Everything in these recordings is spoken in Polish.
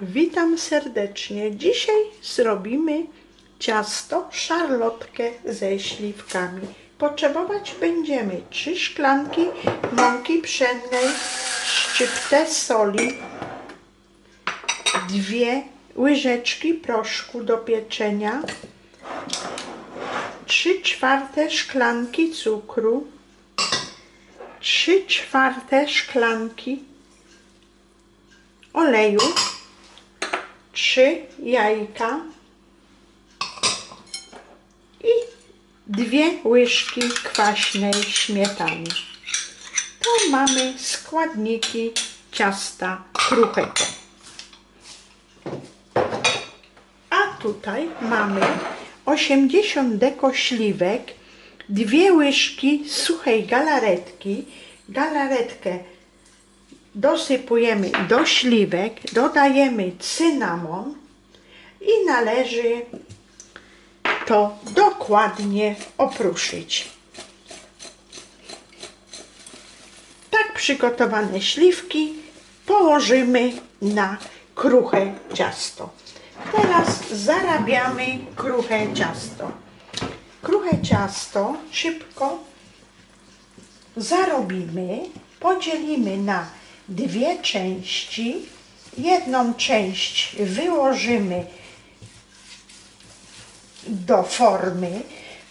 Witam serdecznie. Dzisiaj zrobimy ciasto szarlotkę ze śliwkami. Potrzebować będziemy 3 szklanki mąki pszennej, szczyptę soli, dwie łyżeczki proszku do pieczenia, 3 czwarte szklanki cukru, 3 czwarte szklanki oleju, 3 jajka i dwie łyżki kwaśnej śmietany. To mamy składniki ciasta kruchego. A tutaj mamy 80 deko śliwek, dwie łyżki suchej galaretki, galaretkę dosypujemy do śliwek, dodajemy cynamon i należy to dokładnie opruszyć. Tak przygotowane śliwki położymy na kruche ciasto. Teraz zarabiamy kruche ciasto. Kruche ciasto szybko zarobimy, podzielimy na dwie części. Jedną część wyłożymy do formy.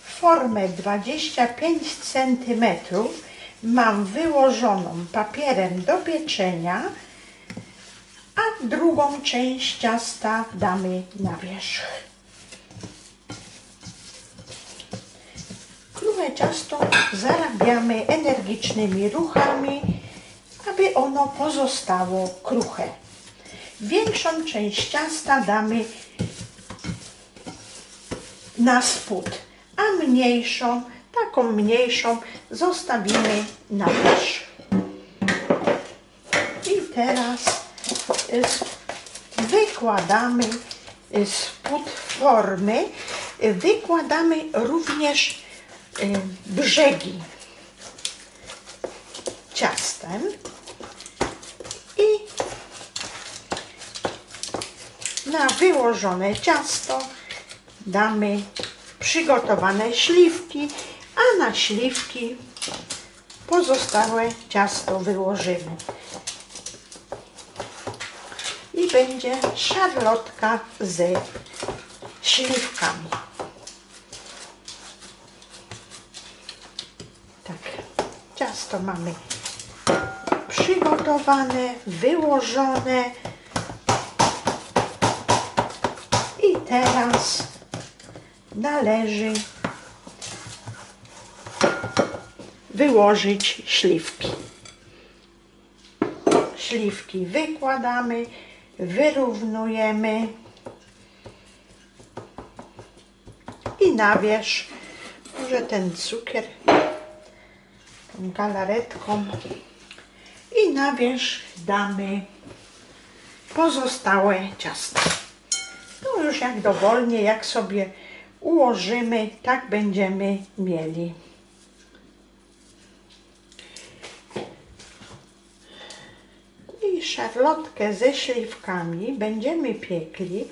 Formę 25 cm mam wyłożoną papierem do pieczenia, a drugą część ciasta damy na wierzch. Kruche ciasto zarabiamy energicznymi ruchami, aby ono pozostało kruche. Większą część ciasta damy na spód, a mniejszą, taką mniejszą zostawimy na wierzch. I teraz wykładamy spód formy, wykładamy również y, brzegi ciastem na wyłożone ciasto damy przygotowane śliwki, a na śliwki pozostałe ciasto wyłożymy. I będzie szarlotka ze śliwkami. Tak, ciasto mamy przygotowane, wyłożone. I teraz należy wyłożyć śliwki. Śliwki wykładamy, wyrównujemy i na wierzch może ten cukier tą galaretką i na wierzch damy pozostałe ciasto. No już jak dowolnie, jak sobie ułożymy, tak będziemy mieli. I szarlotkę ze śliwkami będziemy piekli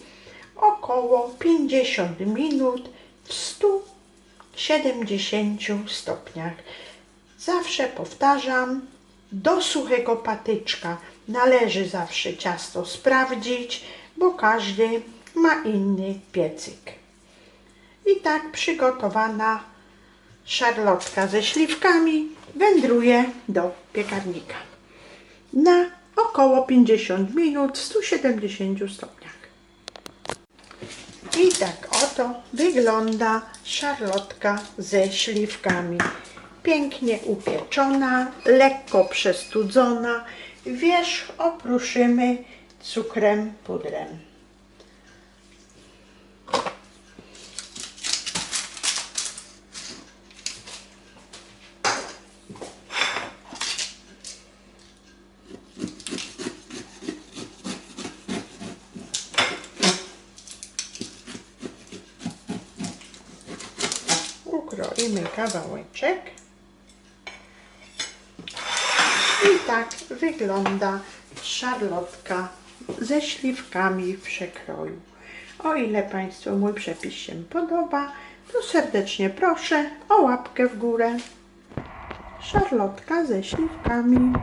około 50 minut w 170 stopniach. Zawsze powtarzam, do suchego patyczka należy zawsze ciasto sprawdzić, bo każdy ma inny piecyk. I tak przygotowana szarlotka ze śliwkami wędruje do piekarnika na około 50 minut w 170 stopniach. I tak oto wygląda szarlotka ze śliwkami. Pięknie upieczona, lekko przestudzona. Wierzch opruszymy cukrem pudrem. Ukroimy kawałeczek. I tak wygląda szarlotka ze śliwkami w przekroju. O ile Państwu mój przepis się podoba, to serdecznie proszę o łapkę w górę. Szarlotka ze śliwkami.